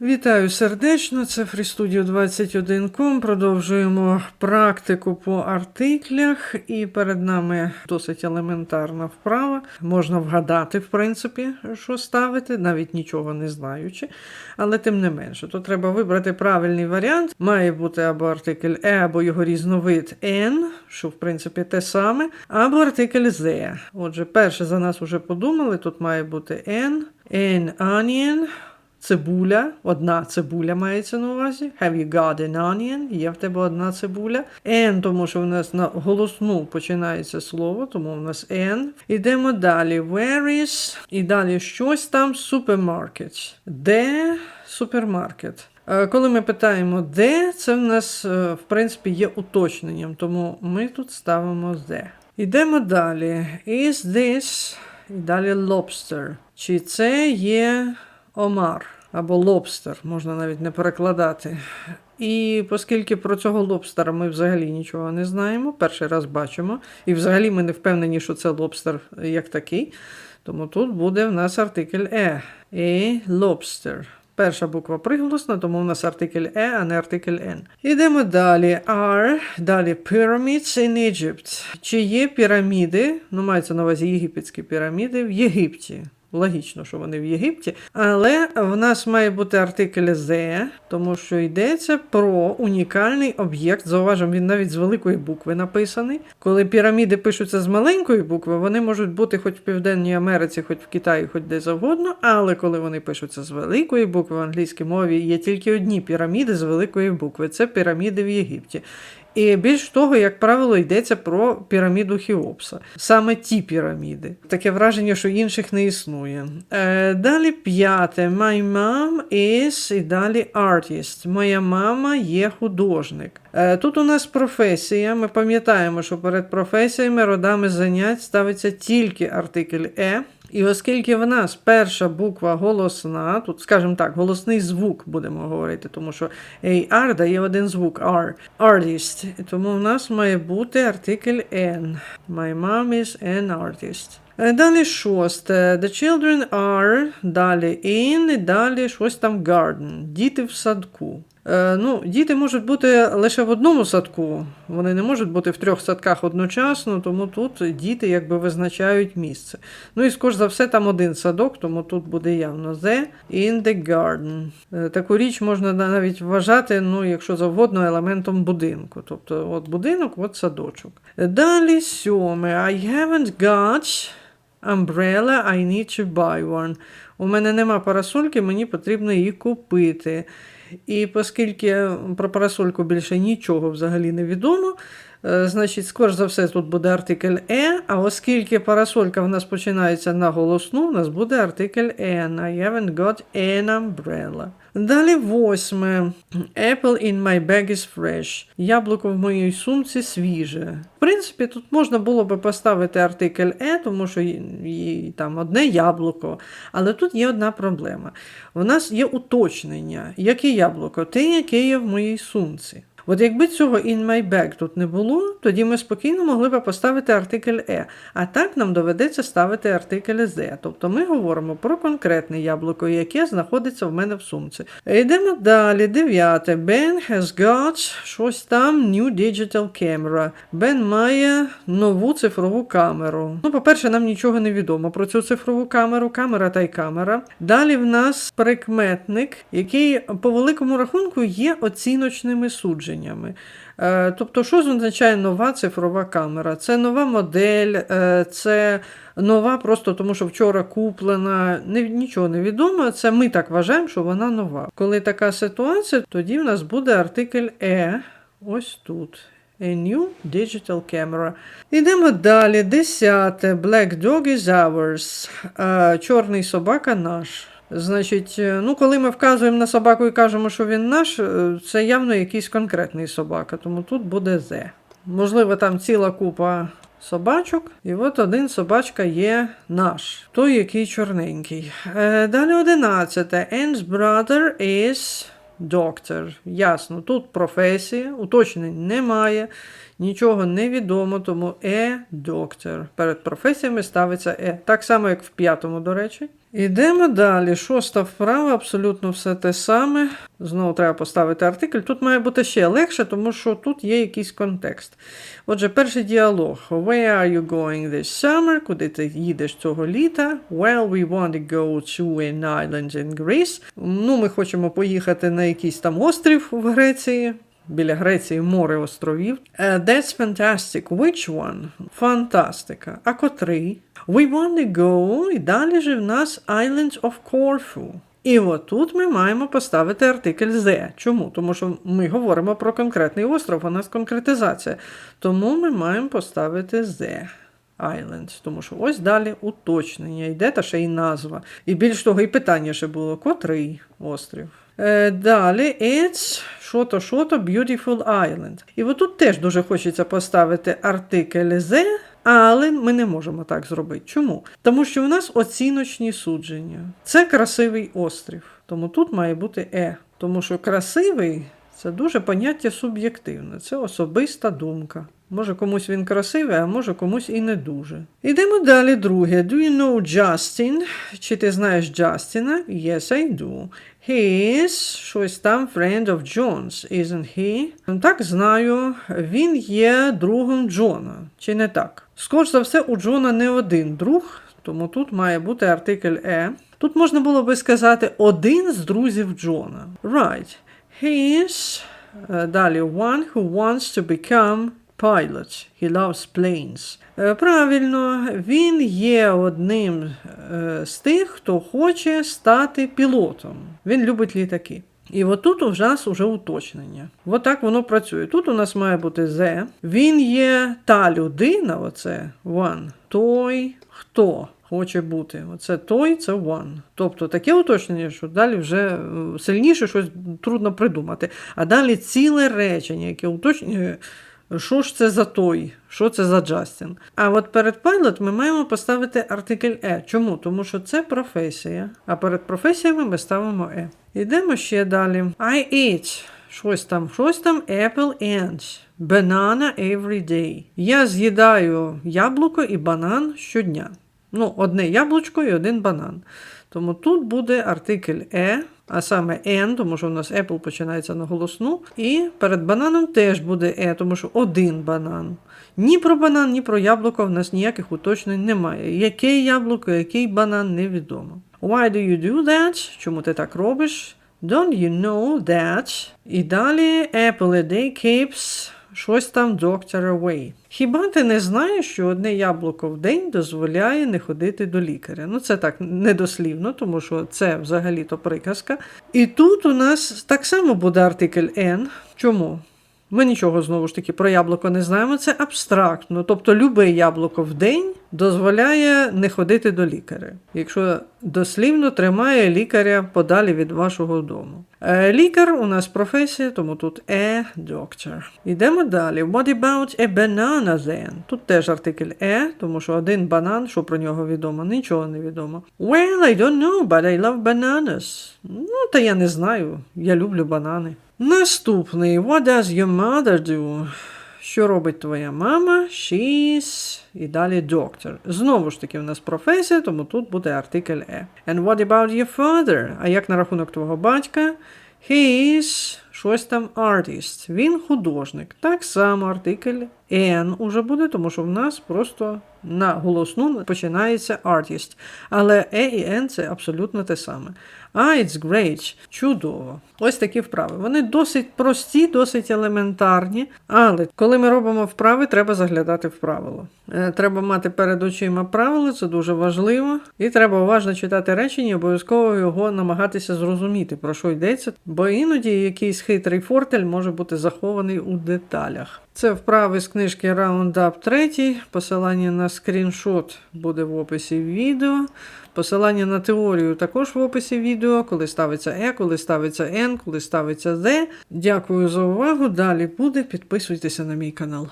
Вітаю сердечно, це FreeStudio 21.com. Продовжуємо практику по артиклях, і перед нами досить елементарна вправа. Можна вгадати, в принципі, що ставити, навіть нічого не знаючи. Але тим не менше, то треба вибрати правильний варіант. Має бути або артикль е, або його різновид n, що в принципі те саме, або артикль the. Отже, перше за нас вже подумали, тут має бути n, an onion. Цибуля, одна цибуля мається на увазі. Have you got an onion? Є в тебе одна цибуля. N, тому що в нас на голосну починається слово, тому в нас N. Ідемо далі. Where is? І далі щось там supermarket. Де супермаркет? Е, Коли ми питаємо де, це в нас е, в принципі є уточненням, тому ми тут ставимо де. Ідемо далі. Is this? І далі lobster. Чи це є омар або лобстер, можна навіть не перекладати. І оскільки про цього лобстера ми взагалі нічого не знаємо, перший раз бачимо, і взагалі ми не впевнені, що це лобстер як такий, тому тут буде в нас артикль е. A lobster. Перша буква приголосна, тому у нас артикль е, а не артикль n. Ідемо далі. Are, далі pyramids in Egypt. Чи є піраміди, ну мається на увазі єгипетські піраміди в Єгипті. Логічно, що вони в Єгипті, але в нас має бути артикль the, тому що йдеться про унікальний об'єкт. Зауважимо, він навіть з великої букви написаний. Коли піраміди пишуться з маленької букви, вони можуть бути хоч в Південній Америці, хоч в Китаї, хоч де завгодно. Але коли вони пишуться з великої букви в англійській мові, є тільки одні піраміди з великої букви. Це піраміди в Єгипті. І більш того, як правило, йдеться про піраміду Хіопса. Саме ті піраміди. Таке враження, що інших не існує. Е, далі п'яте. My mom is і далі artist. Моя мама є художник. Е, тут у нас професія. Ми пам'ятаємо, що перед професіями родами занять ставиться тільки артикль е. І оскільки в нас перша буква голосна, тут, скажімо так, голосний звук будемо говорити, тому що AR дає один звук R, artist. І Тому в нас має бути артикль N. My mom is an artist. Е, Далі шосте. The children are, далі in, і далі щось там garden. Діти в садку. Е, ну, діти можуть бути лише в одному садку, вони не можуть бути в трьох садках одночасно, тому тут діти якби визначають місце. Ну і скоріш за все, там один садок, тому тут буде явно the in the garden. Е, Таку річ можна навіть вважати, ну, якщо завгодно, елементом будинку. Тобто, от будинок, от садочок. Далі сьоме. I haven't got umbrella, I need to buy one. У мене нема парасольки, мені потрібно її купити. І оскільки про парасольку більше нічого взагалі не відомо, е, значить, скоріш за все, тут буде артикль е, а оскільки парасолька в нас починається на голосну, у нас буде артикль n. I haven't got an umbrella. Далі восьме. Apple in my bag is fresh. Яблуко в моїй сумці свіже. В принципі, тут можна було би поставити артикль е, тому що і, там одне яблуко. Але тут є одна проблема. У нас є уточнення. Яке яблуко? Те, яке є в моїй сумці. От якби цього in my bag тут не було, тоді ми спокійно могли б поставити артикль е. А так нам доведеться ставити артикль the. Тобто ми говоримо про конкретне яблуко, яке знаходиться в мене в сумці. Йдемо далі. Дев'яте. Ben has got щось там new digital camera. Бен має нову цифрову камеру. Ну, по-перше, нам нічого не відомо про цю цифрову камеру. Камера та й камера. Далі в нас прикметник, який по великому рахунку є оціночними судженнями. Е, Тобто, що означає нова цифрова камера? Це нова модель, е, це нова просто тому, що вчора куплена, нічого не відомо. Це ми так вважаємо, що вона нова. Коли така ситуація, тоді в нас буде артикль е ось тут. A new digital camera. Ідемо далі. Десяте. Black dog is ours. Е, Чорний собака наш. Значить, е, ну, коли ми вказуємо на собаку і кажемо, що він наш, е, це явно якийсь конкретний собака, тому тут буде «the». Можливо, там ціла купа собачок, і от один собачка є наш, той, який чорненький. Е, далі одинадцяте. Anne's brother is doctor. Ясно, тут професія, уточнень немає. Нічого не відомо, тому е доктор. Перед професіями ставиться е. Так само, як в п'ятому, до речі. Ідемо далі. Шоста вправа, абсолютно все те саме. Знову треба поставити артикль. Тут має бути ще легше, тому що тут є якийсь контекст. Отже, перший діалог. Where are you going this summer? Куди ти їдеш цього літа? Well, we want to go to an island in Greece. Ну, ми хочемо поїхати на якийсь там острів в Греції. Біля Греції море островів. Uh, that's fantastic. Which one? Фантастика. А котрий? We want to go. І далі же в нас Islands of Corfu. І отут ми маємо поставити артикль the. Чому? Тому що ми говоримо про конкретний остров, у нас конкретизація. Тому ми маємо поставити the. Islands, тому що ось далі уточнення йде та ще й назва. І більш того, і питання ще було: котрий острів? Е, далі it's що-то, Beautiful Island. І отут теж дуже хочеться поставити артикль the, але ми не можемо так зробити. Чому? Тому що у нас оціночні судження. Це красивий острів. Тому тут має бути е. Тому що красивий це дуже поняття суб'єктивне, це особиста думка. Може комусь він красивий, а може комусь і не дуже. Ідемо далі, друге. Do you know Justin? Чи ти знаєш Джастіна? Yes, I do. He is щось там friend of John's, isn't he? Так, знаю. Він є другом Джона. Чи не так? Скоріш за все, у Джона не один друг, тому тут має бути артикль е. Тут можна було би сказати один з друзів Джона. Right. He is е, далі one who wants to become pilot. He loves planes. Е, Правильно, він є одним е, з тих, хто хоче стати пілотом. Він любить літаки. І отут у нас уже уточнення. Отак воно працює. Тут у нас має бути the. Він є та людина, оце one, той, хто хоче бути. Оце той, це one. Тобто таке уточнення, що далі вже е, сильніше щось трудно придумати. А далі ціле речення, яке уточнює. Що ж це за той? Що це за Джастін? А от перед pilot ми маємо поставити артикль е. Чому? Тому що це професія. А перед професіями ми ставимо е. Ідемо ще далі. I eat. Щось там, щось там apple and banana every day. Я з'їдаю яблуко і банан щодня. Ну, одне яблучко і один банан. Тому тут буде артикль е, а саме n, тому що у нас apple починається на голосну. І перед бананом теж буде E, тому що один банан. Ні про банан, ні про яблуко в нас ніяких уточнень немає. Яке яблуко, який банан, невідомо. Why do you do that? Чому ти так робиш? Don't you know that? І далі apple a day keeps щось там доктора away. Хіба ти не знаєш, що одне яблуко в день дозволяє не ходити до лікаря? Ну, це так недослівно, тому що це взагалі-то приказка. І тут у нас так само буде артикль N. Чому? Ми нічого знову ж таки про яблуко не знаємо, це абстрактно. Тобто любе яблуко в день дозволяє не ходити до лікаря, якщо дослівно тримає лікаря подалі від вашого дому. Е, Лікар у нас професія, тому тут е doctor. Йдемо далі. What about a banana then? Тут теж артикль е, тому що один банан, що про нього відомо, нічого не відомо. Well, I don't know, but I love bananas. Ну, та я не знаю. Я люблю банани. Наступний. What does your mother do? Що робить твоя мама? She's і далі doctor. Знову ж таки, в нас професія, тому тут буде артикль е. And what about your father? А як на рахунок твого батька? He is щось там artist. Він художник. Так само артикль N уже буде, тому що в нас просто на голосну починається artist. Але E і N це абсолютно те саме. А, it's great. Чудово. Ось такі вправи. Вони досить прості, досить елементарні. Але коли ми робимо вправи, треба заглядати в правило. Е, Треба мати перед очима правило, це дуже важливо. І треба уважно читати речення, обов'язково його намагатися зрозуміти, про що йдеться, бо іноді якийсь хитрий фортель може бути захований у деталях. Це вправи з книжки Roundup 3. Посилання на скріншот буде в описі відео. Посилання на теорію також в описі відео, коли ставиться Е, коли ставиться N, коли ставиться Z. Дякую за увагу. Далі буде. Підписуйтеся на мій канал.